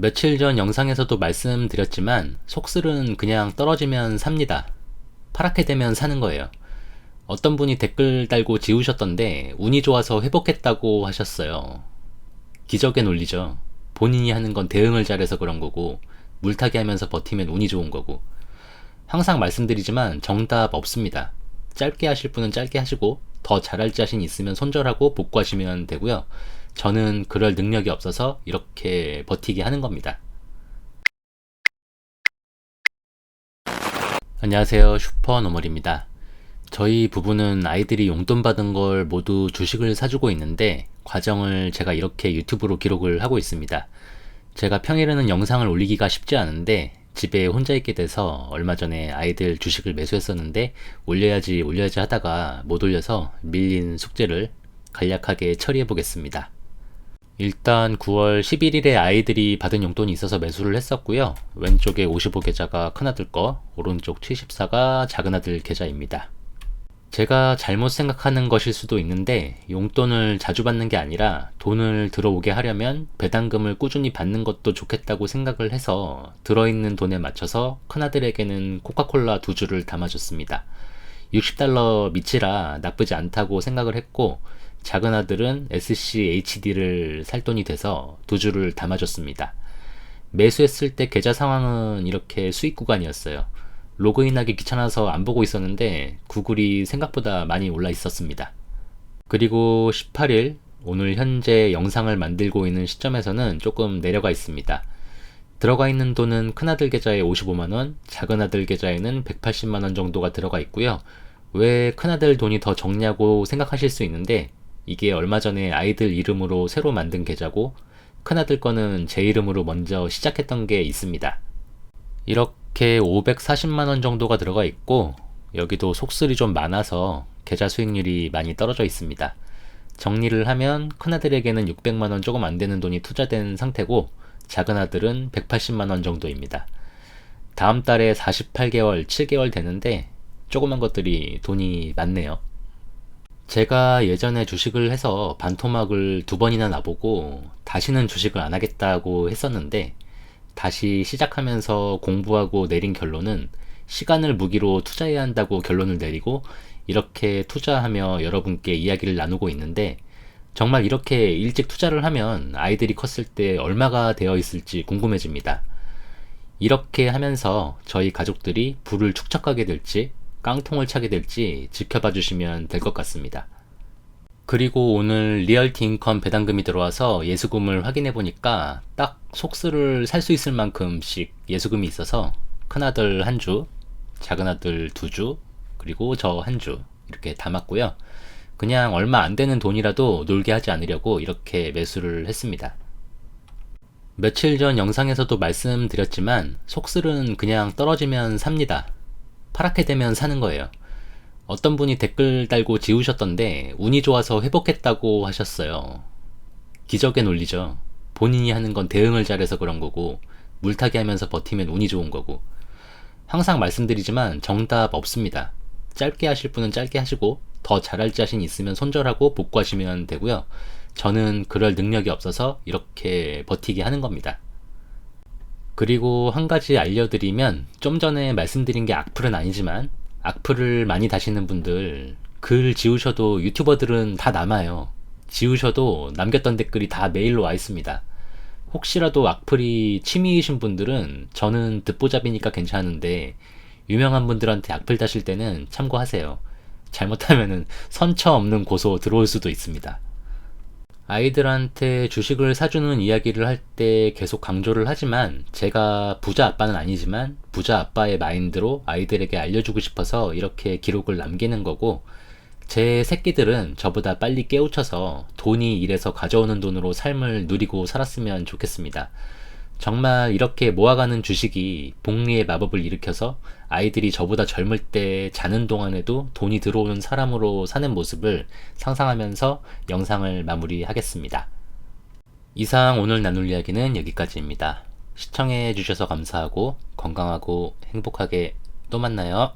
며칠 전 영상에서도 말씀드렸지만 속슬은 그냥 떨어지면 삽니다. 파랗게 되면 사는 거예요. 어떤 분이 댓글 달고 지우셨던데 운이 좋아서 회복했다고 하셨어요. 기적의 논리죠. 본인이 하는 건 대응을 잘해서 그런 거고 물타기 하면서 버티면 운이 좋은 거고 항상 말씀드리지만 정답 없습니다. 짧게 하실 분은 짧게 하시고 더 잘할 자신 있으면 손절하고 복구하시면 되고요. 저는 그럴 능력이 없어서 이렇게 버티게 하는 겁니다. 안녕하세요. 슈퍼노멀입니다. 저희 부부는 아이들이 용돈 받은 걸 모두 주식을 사주고 있는데 과정을 제가 이렇게 유튜브로 기록을 하고 있습니다. 제가 평일에는 영상을 올리기가 쉽지 않은데 집에 혼자 있게 돼서 얼마 전에 아이들 주식을 매수했었는데 올려야지 올려야지 하다가 못 올려서 밀린 숙제를 간략하게 처리해 보겠습니다. 일단 9월 11일에 아이들이 받은 용돈이 있어서 매수를 했었고요. 왼쪽에 55 계좌가 큰아들 거, 오른쪽 74가 작은아들 계좌입니다. 제가 잘못 생각하는 것일 수도 있는데 용돈을 자주 받는 게 아니라 돈을 들어오게 하려면 배당금을 꾸준히 받는 것도 좋겠다고 생각을 해서 들어있는 돈에 맞춰서 큰아들에게는 코카콜라 두 주를 담아줬습니다. 60달러 밑이라 나쁘지 않다고 생각을 했고 작은 아들은 SCHD를 살 돈이 돼서 두 주를 담아줬습니다. 매수했을 때 계좌 상황은 이렇게 수익 구간이었어요. 로그인하기 귀찮아서 안 보고 있었는데 구글이 생각보다 많이 올라 있었습니다. 그리고 18일 오늘 현재 영상을 만들고 있는 시점에서는 조금 내려가 있습니다. 들어가 있는 돈은 큰아들 계좌에 55만원, 작은아들 계좌에는 180만원 정도가 들어가 있고요. 왜 큰아들 돈이 더 적냐고 생각하실 수 있는데 이게 얼마 전에 아이들 이름으로 새로 만든 계좌고 큰아들 거는 제 이름으로 먼저 시작했던 게 있습니다. 이렇게 540만원 정도가 들어가 있고 여기도 속슬이 좀 많아서 계좌 수익률이 많이 떨어져 있습니다. 정리를 하면 큰아들에게는 600만원 조금 안 되는 돈이 투자된 상태고 작은아들은 180만원 정도입니다. 다음 달에 48개월, 7개월 되는데 조그만 것들이 돈이 많네요. 제가 예전에 주식을 해서 반토막을 두 번이나 나보고 다시는 주식을 안 하겠다고 했었는데 다시 시작하면서 공부하고 내린 결론은 시간을 무기로 투자해야 한다고 결론을 내리고 이렇게 투자하며 여러분께 이야기를 나누고 있는데 정말 이렇게 일찍 투자를 하면 아이들이 컸을 때 얼마가 되어 있을지 궁금해집니다. 이렇게 하면서 저희 가족들이 부를 축적하게 될지 깡통을 차게 될지 지켜봐 주시면 될 것 같습니다. 그리고 오늘 리얼티 인컴 배당금이 들어와서 예수금을 확인해 보니까 딱 속수를 살 수 있을 만큼씩 예수금이 있어서 큰아들 한 주, 작은아들 두 주, 그리고 저 한 주 이렇게 담았고요. 그냥 얼마 안 되는 돈이라도 놀게 하지 않으려고 이렇게 매수를 했습니다. 며칠 전 영상에서도 말씀드렸지만 속슬은 그냥 떨어지면 삽니다. 파랗게 되면 사는 거예요. 어떤 분이 댓글 달고 지우셨던데 운이 좋아서 회복했다고 하셨어요. 기적의 논리죠. 본인이 하는 건 대응을 잘해서 그런 거고 물타기 하면서 버티면 운이 좋은 거고 항상 말씀드리지만 정답 없습니다. 짧게 하실 분은 짧게 하시고 더 잘할 자신 있으면 손절하고 복구하시면 되고요. 저는 그럴 능력이 없어서 이렇게 버티게 하는 겁니다. 그리고 한 가지 알려드리면 좀 전에 말씀드린 게 악플은 아니지만 악플을 많이 다시는 분들 글 지우셔도 유튜버들은 다 남아요. 지우셔도 남겼던 댓글이 다 메일로 와 있습니다. 혹시라도 악플이 취미이신 분들은 저는 듣보잡이니까 괜찮은데 유명한 분들한테 악플 다실 때는 참고하세요. 잘못하면은 선처 없는 고소 들어올 수도 있습니다. 아이들한테 주식을 사주는 이야기를 할 때 계속 강조를 하지만 제가 부자 아빠는 아니지만 부자 아빠의 마인드로 아이들에게 알려주고 싶어서 이렇게 기록을 남기는 거고 제 새끼들은 저보다 빨리 깨우쳐서 돈이 일해서 가져오는 돈으로 삶을 누리고 살았으면 좋겠습니다. 정말 이렇게 모아가는 주식이 복리의 마법을 일으켜서 아이들이 저보다 젊을 때 자는 동안에도 돈이 들어오는 사람으로 사는 모습을 상상하면서 영상을 마무리하겠습니다. 이상 오늘 나눌 이야기는 여기까지입니다. 시청해 주셔서 감사하고 건강하고 행복하게 또 만나요.